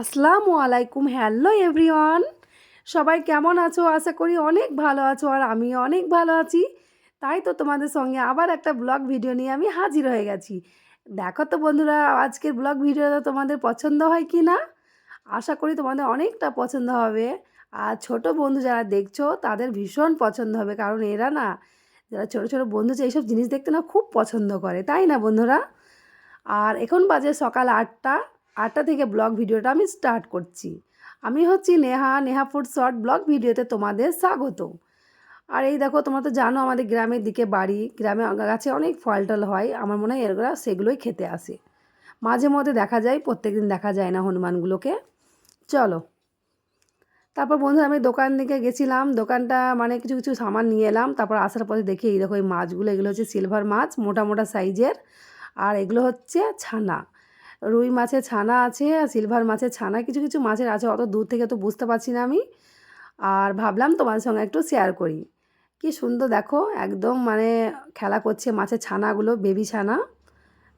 আসসালামু আলাইকুম, hello everyone. সবাই কেমন আছো? আশা করি অনেক ভালো আছো আর আমি অনেক ভালো আছি। তাই তো তোমাদের সঙ্গে আবার একটা ব্লগ ভিডিও নিয়ে আমি হাজির হয়ে গেছি। দেখো তো বন্ধুরা, আজকের ব্লগ ভিডিওটা তোমাদের পছন্দ হয় কি না? আশা করি তোমাদের অনেকটা পছন্দ হবে। আর ছোট বন্ধু যারা দেখছ, তাদের ভীষণ পছন্দ হবে। কারণ এরা না, যারা ছোট ছোট বন্ধু যে এইসব জিনিস দেখতে না, খুব পছন্দ করে। তাই না বন্ধুরা? আর এখন বাজে সকাল আটটা। আটটা থেকে ব্লগ ভিডিওটা আমি স্টার্ট করছি। আমি হচ্ছি Neha Neha food short blog ভিডিওতে তোমাদের স্বাগত। আর এই দেখো, তোমরা তো জানো আমাদের গ্রামের দিকে বাড়ি, গ্রামে গাছে অনেক ফল টল হয়, আমার মনে হয় এরগুলা সেগুলোই খেতে আসে। মাঝে মধ্যে দেখা যায় প্রত্যেক দিন দেখা যায় না হনুমানগুলোকে। চলো। তারপর বন্ধু আমি দোকান দিকে গেছিলাম, দোকানটা মানে কিছু কিছু সামান নিয়ে এলাম, তারপর আসার পথে দেখি এই দেখো এই মাছগুলো, এগুলো হচ্ছে সিলভার মাছ, মোটা মোটা সাইজের আর এগুলো হচ্ছে ছানা। রুই মাছের ছানা আছে আর সিলভার মাছের ছানা, কিছু কিছু মাছের আছে, অত দূর থেকে তো বুঝতে পারছি না আমি। আর ভাবলাম তোমাদের সঙ্গে একটু শেয়ার করি। কি সুন্দর দেখো, একদম মানে খেলা করছে মাছের ছানাগুলো বেবি ছানা।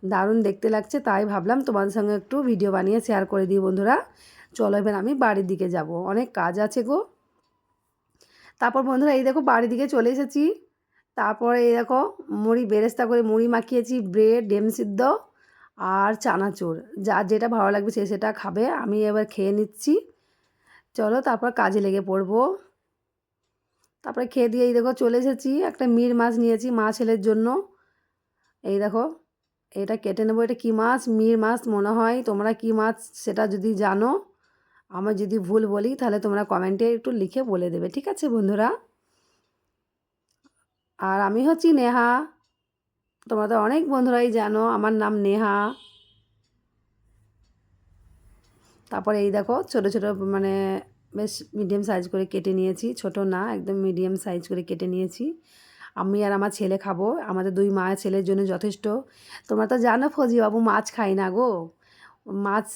দারুণ দেখতে লাগছে, তাই ভাবলাম তোমাদের সঙ্গে একটু ভিডিও বানিয়ে শেয়ার করে দিই বন্ধুরা। চলো এবার আমি বাড়ির দিকে যাব, অনেক কাজ আছে গো। তারপর বন্ধুরা এই দেখো বাড়ির দিকে চলে এসেছি। তারপরে এই দেখো মুড়ি, বেরেস্তা করে মুড়ি মাখিয়েছি, ব্রেড, ডেম সিদ্ধ। আর চানাচুর। যার যেটা ভালো লাগবে সে সেটা খাবে। আমি এবার খেয়ে নিচ্ছি। চলো তারপর কাজে লেগে পড়ব। তারপরে খেয়ে দিয়ে এই দেখো চলে এসেছি। একটা মির মাছ নিয়েছি মা ছেলের জন্য। এই দেখো, এটা কেটে নেব। এটা কী মাছ? মির মাছ মনে হয়। তোমরা কী মাছ সেটা যদি জানো আমার যদি ভুল বলি, তাহলে তোমরা কমেন্টে একটু লিখে বলে দেবে। ঠিক আছে বন্ধুরা? আর আমি হচ্ছি নেহা। তোমরা তো অনেক বন্ধুরাই জানো, আমার নাম নেহা। তারপরে এই দেখো, ছোট ছোট মানে বেশ মিডিয়াম সাইজ করে কেটে নিয়েছি। ছোট না, একদম মিডিয়াম সাইজ করে কেটে নিয়েছি। আমি আর আমার ছেলে খাব, আমাদের দুই মায়ের ছেলের জন্য যথেষ্ট। তোমরা তো জানো ফজি বাবু মাছ খাই না গো। মাছ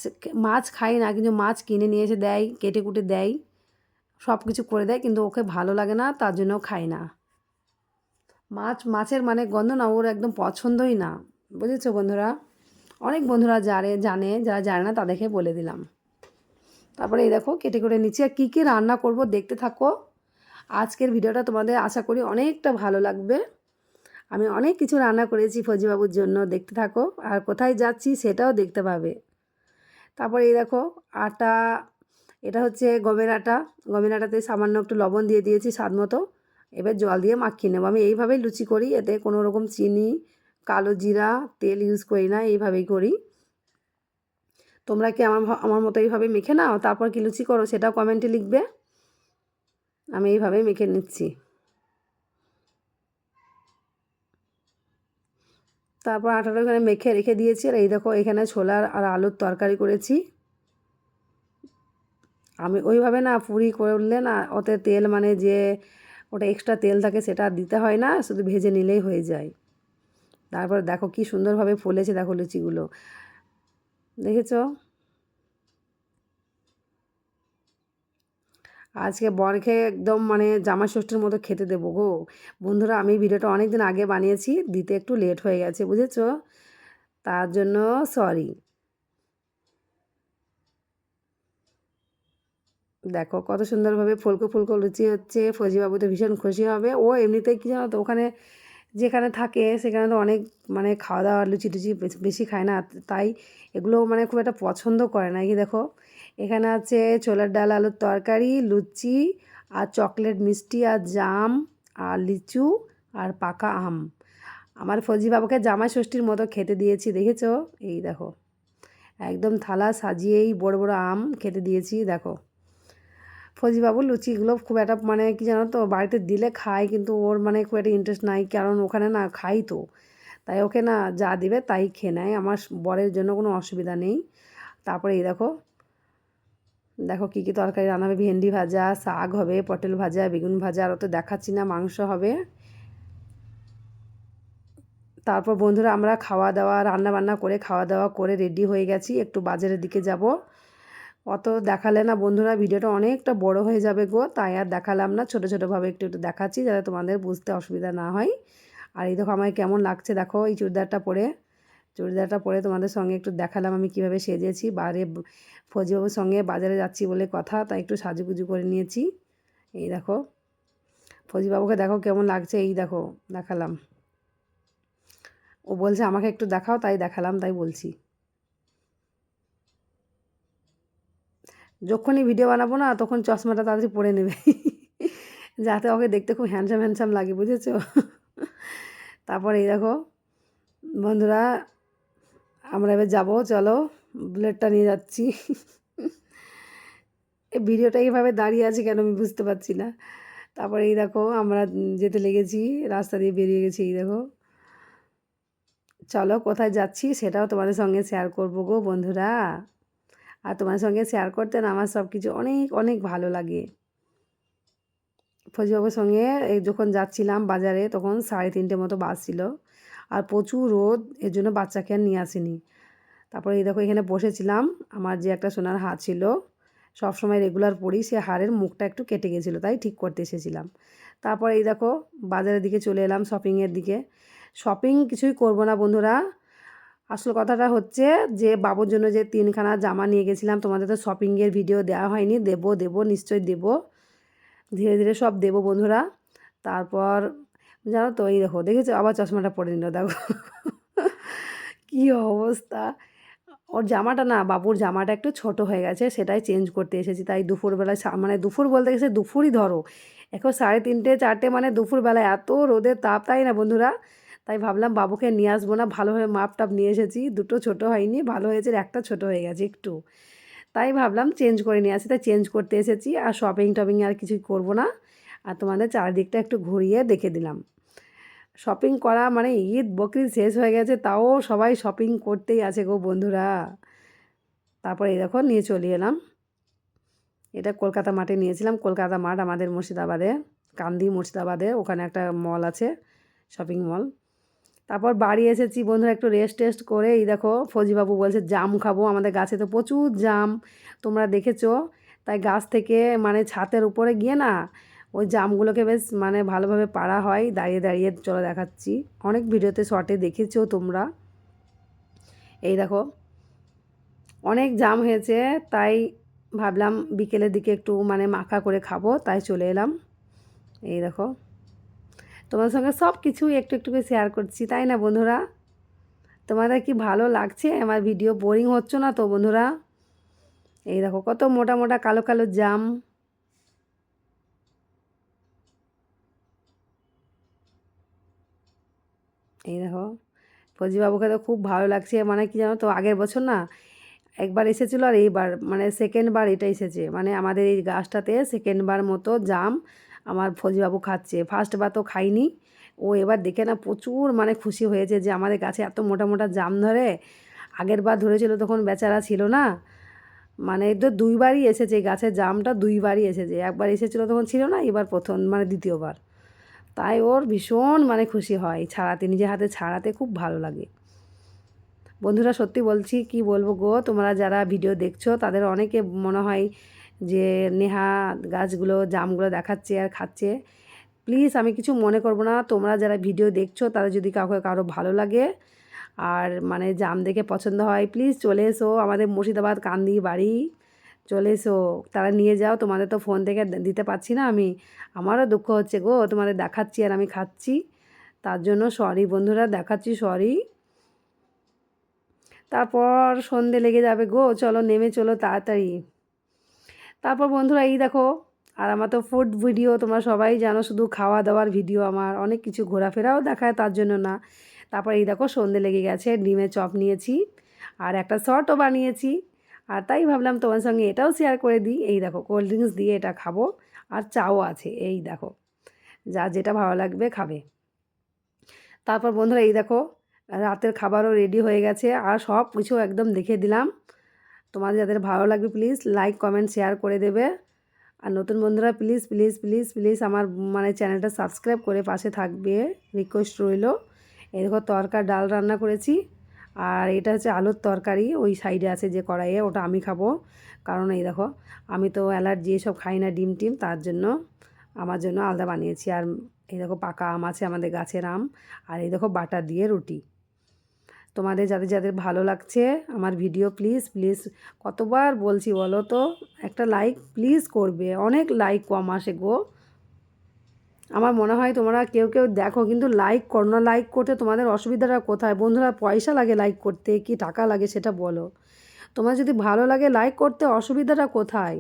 মাছ খাই না, কিন্তু মাছ কিনে নিয়ে এসে দেয়, কেটে কুটে দেয় সব কিছু করে দেয়, কিন্তু ওকে ভালো লাগে না, তার জন্য খাই না। মাছ, মাছের মানে গন্ধ না, ওর একদম পছন্দই না। বুঝেছ বন্ধুরা? অনেক বন্ধুরা জানে জানে, যারা জানে না তাদেরকে বলে দিলাম। তারপরে এই দেখো, কেটে করে নিচ্ছি। আর কী কী রান্না করব দেখতে থাকো। আজকের ভিডিওটা তোমাদের আশা করি অনেকটা ভালো লাগবে। আমি অনেক কিছু রান্না করেছি ফজিবাবুর জন্য, দেখতে থাকো। আর কোথায় যাচ্ছি সেটাও দেখতে পাবে। তারপরে এই দেখো, আটা, এটা হচ্ছে গমের আটা। গমের আটাতে সামান্য একটু লবণ দিয়ে দিয়েছি স্বাদ মতো। এবার জল দিয়ে মাখিয়ে নেব। আমি এইভাবেই লুচি করি, এতে কোনো রকম চিনি, কালো জিরা, তেল ইউজ করি না, এইভাবেই করি। তোমরা কি আমার আমার মতো এইভাবে মেখে নাও? তারপর কি লুচি করো? সেটাও কমেন্টে লিখবে। আমি এইভাবেই মেখে নিচ্ছি। তারপর আটাটা ওখানে মেখে রেখে দিয়েছি। আর এই দেখো, এখানে ছোলার আর আলুর তরকারি করেছি। আমি ওইভাবে না, পুরি করলে না, ওতে তেল মানে যে ওটা এক্সট্রা তেল থাকে সেটা দিতে হয় না, শুধু ভেজে নিলেই হয়ে যায়। তারপর দেখো কি সুন্দরভাবে ফুলেছে দেখো লুচিগুলো। দেখেছ? আজকে বরকে একদম মানে জামা ষষ্ঠীর মতো খেতে দেবো গো। বন্ধুরা, আমি ভিডিওটা অনেক দিন আগে বানিয়েছি, দিতে একটু লেট হয়ে গেছে, বুঝেছ? তার জন্য সরি দেখো কত সুন্দরভাবে ফুলকো ফুলকো লুচি হচ্ছে, ফজিবাবু তো ভীষণ খুশি হবে। ও এমনিতেই কি জানো তো, ওখানে যেখানে থাকে সেখানে তো অনেক মানে খাওয়া দাওয়া লুচি টুচি বেশি খায় না। তাই এগুলো মানে খুব একটা পছন্দ করে না। কি দেখো, এখানে আছে ছোলার ডাল, আলুর তরকারি, লুচি আর চকলেট, মিষ্টি আর জাম আর লিচু আর পাকা আম। আমার ফজি বাবুকে জামাই ষষ্ঠীর মতো খেতে দিয়েছি, দেখেছ? এই দেখো, একদম থালা সাজিয়েই বড় বড় আম খেতে দিয়েছি, দেখো। ফজিবাবু লুচিগুলো খুব একটা মানে কি জানো তো, বাড়িতে দিলে খায় কিন্তু ওর মানে খুব একটা ইন্টারেস্ট নাই, কারণ ওখানে না খাই তো। তাই ওকে না যা দিবে তাই খেয়ে নেয়, আমার বরের জন্য কোনো অসুবিধা নেই। তারপরে এই দেখো দেখো কী কী তরকারি রান্না হবে, ভেন্ডি ভাজা, শাক হবে, পটল ভাজা, বেগুন ভাজা, আর তো দেখাচ্ছি না মাংস হবে। তারপর বন্ধুরা আমরা খাওয়া দাওয়া রান্না বান্না করে খাওয়া দাওয়া করে রেডি হয়ে গেছি, একটু বাজারের দিকে যাব। অত দেখালে না বন্ধুরা ভিডিওটা অনেকটা বড় হয়ে যাবে গো, তাই আর দেখালাম না। ছোটো ছোটোভাবে একটু একটু দেখাচ্ছি যাতে তোমাদের বুঝতে অসুবিধা না হয়। আর এই দেখো আমায় কেমন লাগছে, দেখো এই চুড়িদারটা পরে। চুড়িদারটা পরে তোমাদের সঙ্গে একটু দেখালাম আমি কীভাবে সেজেছি। বারে ফৌজিবাবুর সঙ্গে বাজারে যাচ্ছি বলে কথা, তাই একটু সাজুগুজু করে নিয়েছি। এই দেখো, ফৌজিবাবুকে দেখো কেমন লাগছে, এই দেখো, দেখালাম। ও বলছে আমাকে একটু দেখাও, তাই দেখালাম, তাই বলছি। যখনই ভিডিও বানাবো না, তখন চশমাটা তাড়াতাড়ি পরে নেবে। যাতে ওকে দেখতে খুব হ্যান্ডসাম হ্যান্ডসাম লাগে, বুঝেছ? তারপর এই দেখো, বন্ধুরা, আমরা এবার যাব, চলো বুলেটটা নিয়ে যাচ্ছি। এই ভিডিওটা এইভাবে দাঁড়িয়ে আছে কেন আমি বুঝতে পারছি না। তারপরে এই দেখো, আমরা যেতে লেগেছি, রাস্তা দিয়ে বেরিয়ে গেছি, এই দেখো। চলো, কোথায় যাচ্ছি সেটাও তোমাদের সঙ্গে শেয়ার করব গো, বন্ধুরা। আর তোমার সঙ্গে শেয়ার করতেন আমার সব কিছু অনেক অনেক ভালো লাগে। ফৌজিবাবুর সঙ্গে যখন যাচ্ছিলাম বাজারে, তখন সাড়ে তিনটে মতো বাস ছিল। আর প্রচুর রোদ, এর জন্য বাচ্চাকে আর নিয়ে আসিনি। তারপরে এই দেখো এখানে বসেছিলাম, আমার যে একটা সোনার হার ছিল, সবসময় রেগুলার পরি, সে হাড়ের মুখটা একটু কেটে গেছিল, তাই ঠিক করতে এসেছিলাম। তারপর এই দেখো বাজারের দিকে চলে এলাম শপিংয়ের দিকে। শপিং কিছুই করব না বন্ধুরা আসল কথাটা হচ্ছে যে, বাবুর জন্য যে তিনখানা জামা নিয়ে গেছিলাম, তোমাদের তো শপিংয়ের ভিডিও দেওয়া হয়নি। দেবো দেবো, নিশ্চয়ই দেবো। ধীরে ধীরে সব দেবো বন্ধুরা। তারপর, জানো তো, এই দেখো, দেখেছ? আবার চশমাটা পরে নিল, দেখো। কী অবস্থা! ওর জামাটা না, বাবুর জামাটা একটু ছোট হয়ে গেছে, সেটাই চেঞ্জ করতে এসেছি। তাই দুপুরবেলায় মানে দুপুর বলতে গেছে দুপুরই ধরো। এখন সাড়ে তিনটে, চারটে মানে দুপুরবেলায় এত রোদের তাপ, তাই না বন্ধুরা? তাই ভাবলাম বাবুকে নিয়ে আসব না, ভালোভাবে মাপ টাপ নিয়ে এসেছি। দুটো ছোট হয়নি, ভালো হয়েছে একটা ছোট হয়ে গেছে একটু। তাই ভাবলাম চেঞ্জ করে নিয়ে আসি, তাই চেঞ্জ করতে এসেছি আর শপিং টপিং আর কিছুই করব না। আর তোমাদের চারদিকটা একটু ঘুরিয়ে দেখে দিলাম। শপিং করা মানে ঈদ বকরিদ শেষ হয়ে গেছে, তাও সবাই শপিং করতেই আছে গো বন্ধুরা। তারপরে এই দেখো নিয়ে চলে এলাম। এটা কলকাতা মাঠে নিয়েছিলাম, কলকাতা মাঠ আমাদের মুর্শিদাবাদে, কান্দি মুর্শিদাবাদে, ওখানে একটা মল আছে শপিং মল তারপর বাড়ি এসেছি, বন্ধুরা একটু রেস্ট টেস্ট করে, এই দেখো ফৌজিবাবু বলছে, জাম খাব, আমাদের গাছে তো প্রচুর জাম, তোমরা দেখেছ? তাই গাছ থেকে মানে ছাতের উপরে গিয়ে না, ওই জামগুলোকে বেশ মানে ভালোভাবে পাড়া হয়, দাঁড়িয়ে দাঁড়িয়ে চলো দেখাচ্ছি। অনেক ভিডিওতে শর্টে দেখেছ তোমরা? এই দেখো, অনেক জাম হয়েছে, তাই ভাবলাম বিকেলের দিকে একটু মানে মাখা করে খাব, তাই চলে এলাম। এই দেখো তোমার সঙ্গে সব কিছুই একটু একটু করে শেয়ার করছি, তাই না বন্ধুরা? তোমাদের কি ভালো লাগছে? আমার ভিডিও বোরিং হচ্ছে না তো বন্ধুরা? এই দেখো কত মোটা মোটা কালো কালো জাম। এই দেখো, ফৌজিবাবুকে তো খুব ভালো লাগছে মানে কি জানো তো, আগের বছর না একবার এসেছিল আর এইবার মানে সেকেন্ডবার এটা এসেছে মানে আমাদের এই গাছটাতে সেকেন্ডবার মতো জাম আমার ফৌজিবাবু খাচ্ছে। ফার্স্টবার তো খাইনি। ও এবার দেখে না প্রচুর মানে খুশি হয়েছে যে আমাদের গাছে এত মোটা মোটা জাম ধরে। আগের বার ধরেছিল তখন বেচারা ছিল না। মানে তো দুইবারই এসেছে গাছের জামটা, দুইবারই এসেছে। একবার এসেছিল তখন ছিল না, এবার প্রথম মানে দ্বিতীয়বার। তাই ওর ভীষণ মানে খুশি হয়। ছাড়াতে, নিজের হাতে ছাড়াতে খুব ভালো লাগে। বন্ধুরা সত্যি বলছি, কি বলব গো? তোমরা যারা ভিডিও দেখছ, তাদের অনেকে মনে হয় যে নেহা গাছগুলো, জামগুলো দেখাচ্ছে আর খাচ্ছে। প্লিজ আমি কিছু মনে করব না। তোমরা যারা ভিডিও দেখছ, তাদের যদি কাউকে কারও ভালো লাগে আর মানে জাম দেখে পছন্দ হয়, প্লিজ চলে এসো আমাদের মুর্শিদাবাদ কান্দি বাড়ি। চলে এসো। তারা নিয়ে যাও। তোমাদের তো ফোন থেকে দিতে পারছি না আমি। আমারও দুঃখ হচ্ছে গো, তোমাদের দেখাচ্ছি আর আমি খাচ্ছি। তার জন্য সরি বন্ধুরা, দেখাচ্ছি সরি তারপর সন্ধে লেগে যাবে গো। চলো, নেমে চলো তাড়াতাড়ি। তারপর বন্ধুরা, এই দেখো, আর আমার তো ফুড ভিডিও তোমরা সবাই জানো, শুধু খাওয়া দাওয়ার ভিডিও আমার, অনেক কিছু ঘোরাফেরাও দেখায়, তার জন্য না। তারপর এই দেখো, সন্ধে লেগে গেছে, ডিমের চপ নিয়েছি, আর একটা শর্টও বানিয়েছি, আর তাই ভাবলাম তোমার সঙ্গে এটাও শেয়ার করে দিই। এই দেখো কোল্ড ড্রিঙ্কস দিয়ে এটা খাব, আর চাও আছে, এই দেখো, যা যেটা ভালো লাগবে খাবে। তারপর বন্ধুরা, এই দেখো, রাতের খাবারও রেডি হয়ে গেছে, আর সব কিছু একদম দেখে দিলাম। তোমাদের যাদের ভালো লাগবে প্লিজ লাইক কমেন্ট শেয়ার করে দেবে। আর নতুন বন্ধুরা প্লিজ প্লিজ প্লিজ প্লিজ আমার মানে চ্যানেলটা সাবস্ক্রাইব করে পাশে থাকবে। রিকোয়েস্ট রইল। এই দেখো তরকার ডাল রান্না করেছি। আর এটা হচ্ছে আলুর তরকারি, ওই সাইডে আছে যে কড়াইয়ে, ওটা আমি খাব। কারণ এই দেখো, আমি তো অ্যালার্জি, এসব খাই না ডিম টিম, তার জন্য আমার জন্য আলাদা বানিয়েছি। আর এই দেখো পাকা আম আছে আমাদের গাছের আম। আর এই দেখো বাটার দিয়ে রুটি। তোমাদের, যাদের যাদের ভালো লাগছে আমার ভিডিও প্লিজ প্লিজ কতবার বলছি বলো তো? একটা লাইক প্লিজ করবে, অনেক লাইক কম আসে গো। আমার মনে হয় তোমরা কেউ কেউ দেখো, কিন্তু লাইক করো না লাইক করতে তোমাদের অসুবিধাটা কোথায়? বন্ধুরা, পয়সা লাগে লাইক করতে, কি টাকা লাগে সেটা বলো। তোমার যদি ভালো লাগে লাইক করতে অসুবিধাটা কোথায়?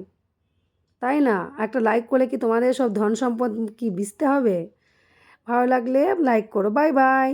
তাই না? একটা লাইক করলে কি তোমাদের সব ধন সম্পদ কি বিচতে হবে? ভালো লাগলে লাইক করো বাই বাই